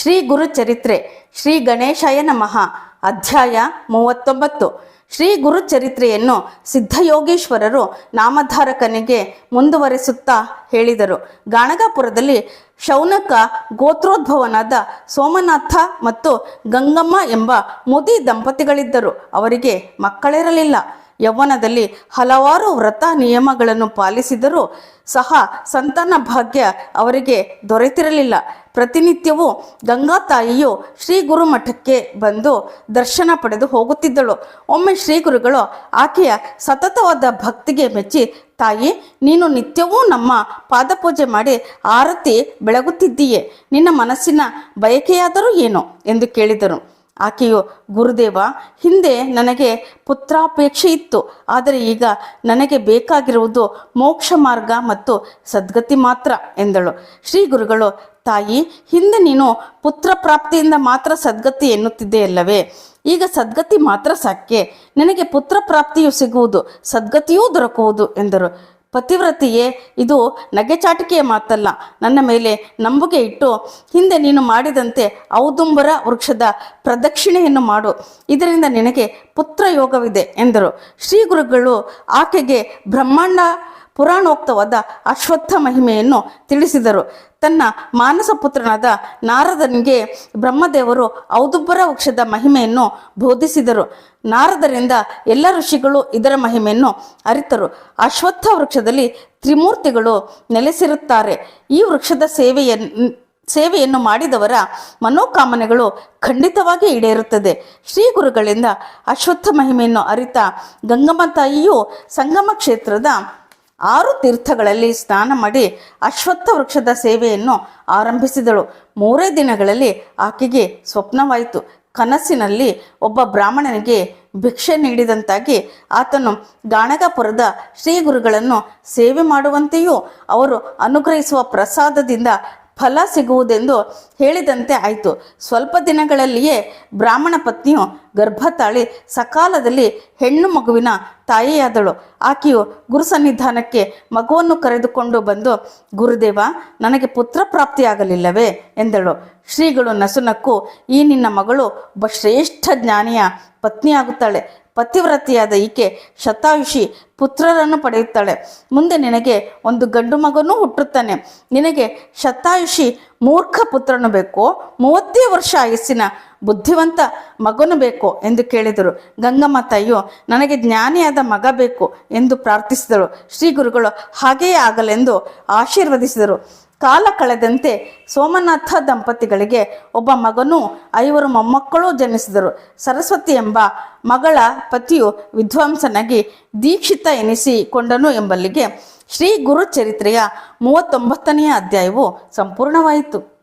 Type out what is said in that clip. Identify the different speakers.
Speaker 1: ಶ್ರೀ ಗುರು ಚರಿತ್ರೆ, ಶ್ರೀ ಗಣೇಶಾಯ ನಮಃ, ಅಧ್ಯಾಯ ಮೂವತ್ತೊಂಬತ್ತು. ಶ್ರೀ ಗುರು ಚರಿತ್ರೆಯನ್ನು ಸಿದ್ಧಯೋಗೀಶ್ವರರು ನಾಮಧಾರಕನಿಗೆ ಮುಂದುವರಿಸುತ್ತಾ ಹೇಳಿದರು. ಗಾಣಗಾಪುರದಲ್ಲಿ ಶೌನಕ ಗೋತ್ರೋದ್ಭವನಾದ ಸೋಮನಾಥ ಮತ್ತು ಗಂಗಮ್ಮ ಎಂಬ ಮುದಿ ದಂಪತಿಗಳಿದ್ದರು. ಅವರಿಗೆ ಮಕ್ಕಳಿರಲಿಲ್ಲ. ಯೌವನದಲ್ಲಿ ಹಲವಾರು ವ್ರತ ನಿಯಮಗಳನ್ನು ಪಾಲಿಸಿದರೂ ಸಹ ಸಂತಾನ ಭಾಗ್ಯ ಅವರಿಗೆ ದೊರೆತಿರಲಿಲ್ಲ. ಪ್ರತಿನಿತ್ಯವೂ ಗಂಗಾ ತಾಯಿಯು ಶ್ರೀ ಗುರು ಮಠಕ್ಕೆ ಬಂದು ದರ್ಶನ ಪಡೆದು ಹೋಗುತ್ತಿದ್ದಳು. ಒಮ್ಮೆ ಶ್ರೀ ಗುರುಗಳು ಆಕೆಯ ಸತತವಾದ ಭಕ್ತಿಗೆ ಮೆಚ್ಚಿ, ತಾಯಿ, ನೀನು ನಿತ್ಯವೂ ನಮ್ಮ ಪಾದಪೂಜೆ ಮಾಡಿ ಆರತಿ ಬೆಳಗುತ್ತಿದ್ದೀಯೆ. ನಿನ್ನ ಮನಸ್ಸಿನ ಬಯಕೆಯಾದರೂ ಏನು? ಎಂದು ಕೇಳಿದರು. ಆಕೆಯು, ಗುರುದೇವ, ಹಿಂದೆ ನನಗೆ ಪುತ್ರಾಪೇಕ್ಷೆ ಇತ್ತು. ಆದರೆ ಈಗ ನನಗೆ ಬೇಕಾಗಿರುವುದು ಮೋಕ್ಷ ಮಾರ್ಗ ಮತ್ತು ಸದ್ಗತಿ ಮಾತ್ರ ಎಂದಳು. ಶ್ರೀ ಗುರುಗಳು, ತಾಯಿ, ಹಿಂದೆ ನೀನು ಪುತ್ರ ಪ್ರಾಪ್ತಿಯಿಂದ ಮಾತ್ರ ಸದ್ಗತಿ ಎನ್ನುತ್ತಿದ್ದೆಯಲ್ಲವೇ? ಈಗ ಸದ್ಗತಿ ಮಾತ್ರ ಸಾಕೆ. ನಿನಗೆ ಪುತ್ರ ಪ್ರಾಪ್ತಿಯು ಸಿಗುವುದು, ಸದ್ಗತಿಯೂ ದೊರಕುವುದು ಎಂದರು. ಪತಿವ್ರತೆಯೇ ಇದು ನಗೆಚಾಟಿಕೆಯ ಮಾತಲ್ಲ. ನನ್ನ ಮೇಲೆ ನಂಬುಗೆ ಇಟ್ಟು ಹಿಂದೆ ನೀನು ಮಾಡಿದಂತೆ ಔದುಂಬರ ವೃಕ್ಷದ ಪ್ರದಕ್ಷಿಣೆಯನ್ನು ಮಾಡು. ಇದರಿಂದ ನಿನಗೆ ಪುತ್ರ ಯೋಗವಿದೆ ಎಂದರು. ಶ್ರೀ ಗುರುಗಳು ಆಕೆಗೆ ಬ್ರಹ್ಮಾಂಡ ಪುರಾಣೋಕ್ತವಾದ ಅಶ್ವತ್ಥ ಮಹಿಮೆಯನ್ನು ತಿಳಿಸಿದರು. ತನ್ನ ಮಾನಸ ಪುತ್ರನಾದ ನಾರದನಿಗೆ ಬ್ರಹ್ಮದೇವರು ಔದುಬ್ಬರ ವೃಕ್ಷದ ಮಹಿಮೆಯನ್ನು ಬೋಧಿಸಿದರು. ನಾರದರಿಂದ ಎಲ್ಲ ಋಷಿಗಳು ಇದರ ಮಹಿಮೆಯನ್ನು ಅರಿತರು. ಅಶ್ವತ್ಥ ವೃಕ್ಷದಲ್ಲಿ ತ್ರಿಮೂರ್ತಿಗಳು ನೆಲೆಸಿರುತ್ತಾರೆ. ಈ ವೃಕ್ಷದ ಸೇವೆಯನ್ನು ಸೇವೆಯನ್ನು ಮಾಡಿದವರ ಮನೋಕಾಮನೆಗಳು ಖಂಡಿತವಾಗಿ ಈಡೇರುತ್ತದೆ. ಶ್ರೀ ಗುರುಗಳಿಂದ ಅಶ್ವತ್ಥ ಮಹಿಮೆಯನ್ನು ಅರಿತ ಗಂಗಮ್ಮ ತಾಯಿಯು ಸಂಗಮ ಕ್ಷೇತ್ರದ ಆರು ತೀರ್ಥಗಳಲ್ಲಿ ಸ್ನಾನ ಮಾಡಿ ಅಶ್ವತ್ಥ ವೃಕ್ಷದ ಸೇವೆಯನ್ನು ಆರಂಭಿಸಿದಳು. ಮೂರೇ ದಿನಗಳಲ್ಲಿ ಆಕೆಗೆ ಸ್ವಪ್ನವಾಯಿತು. ಕನಸಿನಲ್ಲಿ ಒಬ್ಬ ಬ್ರಾಹ್ಮಣನಿಗೆ ಭಿಕ್ಷೆ ನೀಡಿದಂತಾಗಿ ಆತನು ಗಾಣಗಾಪುರದ ಶ್ರೀ ಗುರುಗಳನ್ನು ಸೇವೆ ಮಾಡುವಂತೆಯೂ ಅವರು ಅನುಗ್ರಹಿಸುವ ಪ್ರಸಾದದಿಂದ ಫಲ ಸಿಗುವುದೆಂದು ಹೇಳಿದಂತೆ ಆಯಿತು. ಸ್ವಲ್ಪ ದಿನಗಳಲ್ಲಿಯೇ ಬ್ರಾಹ್ಮಣ ಪತ್ನಿಯು ಗರ್ಭ ತಾಳಿ ಸಕಾಲದಲ್ಲಿ ಹೆಣ್ಣು ಮಗುವಿನ ತಾಯಿಯಾದಳು. ಆಕೆಯು ಗುರು ಸನ್ನಿಧಾನಕ್ಕೆ ಮಗುವನ್ನು ಕರೆದುಕೊಂಡು ಬಂದು, ಗುರುದೇವ, ನನಗೆ ಪುತ್ರ ಪ್ರಾಪ್ತಿಯಾಗಲಿಲ್ಲವೇ? ಎಂದಳು. ಶ್ರೀಗಳು ನಸುನಕ್ಕು, ಈ ನಿನ್ನ ಮಗಳು ಒಬ್ಬ ಶ್ರೇಷ್ಠ ಜ್ಞಾನಿಯ ಪತ್ನಿಯಾಗುತ್ತಾಳೆ. ಪತಿವ್ರತಿಯಾದ ಈಕೆ ಶತಾಯುಷಿ ಪುತ್ರರನ್ನು ಪಡೆಯುತ್ತಾಳೆ. ಮುಂದೆ ನಿನಗೆ ಒಂದು ಗಂಡು ಮಗನೂ ಹುಟ್ಟುತ್ತಾನೆ. ನಿನಗೆ ಶತಾಯುಷಿ ಮೂರ್ಖ ಪುತ್ರನು ಬೇಕು. ಮೂವತ್ತೇ ವರ್ಷ ಆಯಸ್ಸಿನ ಬುದ್ಧಿವಂತ ಮಗನು ಬೇಕು ಎಂದು ಕೇಳಿದರು. ಗಂಗಮ್ಮ ತಾಯಿಯು, ನನಗೆ ಜ್ಞಾನಿಯಾದ ಮಗ ಬೇಕು ಎಂದು ಪ್ರಾರ್ಥಿಸಿದರು ಶ್ರೀ ಗುರುಗಳು ಹಾಗೆಯೇ ಆಗಲೆಂದು ಆಶೀರ್ವದಿಸಿದರು. ಕಾಲ ಕಳೆದಂತೆ ಸೋಮನಾಥ ದಂಪತಿಗಳಿಗೆ ಒಬ್ಬ ಮಗನೂ ಐವರು ಮೊಮ್ಮಕ್ಕಳೂ ಜನಿಸಿದರು. ಸರಸ್ವತಿ ಎಂಬ ಮಗಳ ಪತಿಯು ವಿದ್ವಾಂಸನಾಗಿ ದೀಕ್ಷಿತ ಎನಿಸಿಕೊಂಡನು ಎಂಬಲ್ಲಿಗೆ ಶ್ರೀ ಗುರು ಚರಿತ್ರೆಯ ಮೂವತ್ತೊಂಬತ್ತನೆಯ ಅಧ್ಯಾಯವು ಸಂಪೂರ್ಣವಾಯಿತು.